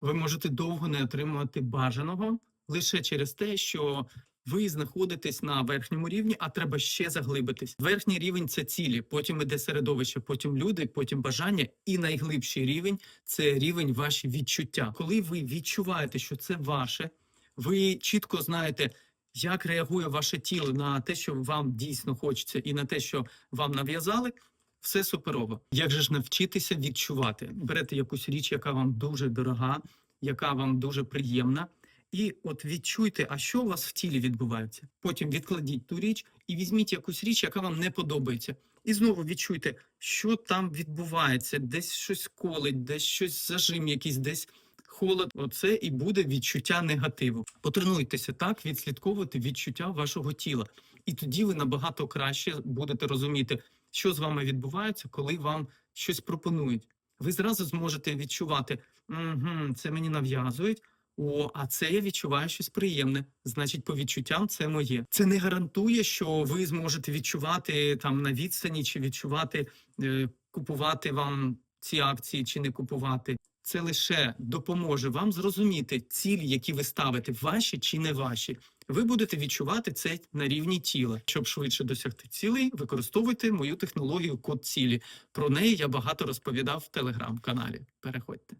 ви можете довго не отримувати бажаного лише через те, що ви знаходитесь на верхньому рівні, а треба ще заглибитись. Верхній рівень це цілі, потім іде середовище, потім люди, потім бажання. І найглибший рівень це рівень ваші відчуття. Коли ви відчуваєте, що це ваше, ви чітко знаєте, як реагує ваше тіло на те, що вам дійсно хочеться, і на те, що вам нав'язали. Все суперово. Як же ж навчитися відчувати? Берете якусь річ, яка вам дуже дорога, яка вам дуже приємна, і от відчуйте, а що у вас в тілі відбувається. Потім відкладіть ту річ і візьміть якусь річ, яка вам не подобається. І знову відчуйте, що там відбувається, десь щось колить, десь щось зажим, якийсь десь холод. Оце і буде відчуття негативу. Потренуйтеся так відслідковувати відчуття вашого тіла, і тоді ви набагато краще будете розуміти, що з вами відбувається, коли вам щось пропонують. Ви зразу зможете відчувати, угу, це мені нав'язують. О, а це я відчуваю щось приємне. Значить, по відчуттям це моє. Це не гарантує, що ви зможете відчувати там на відстані, чи відчувати, е, купувати вам ці акції, чи не купувати. Це лише допоможе вам зрозуміти цілі, які ви ставите, ваші чи не ваші. Ви будете відчувати це на рівні тіла. Щоб швидше досягти цілей, використовуйте мою технологію код цілі. Про неї я багато розповідав в телеграм-каналі. Переходьте.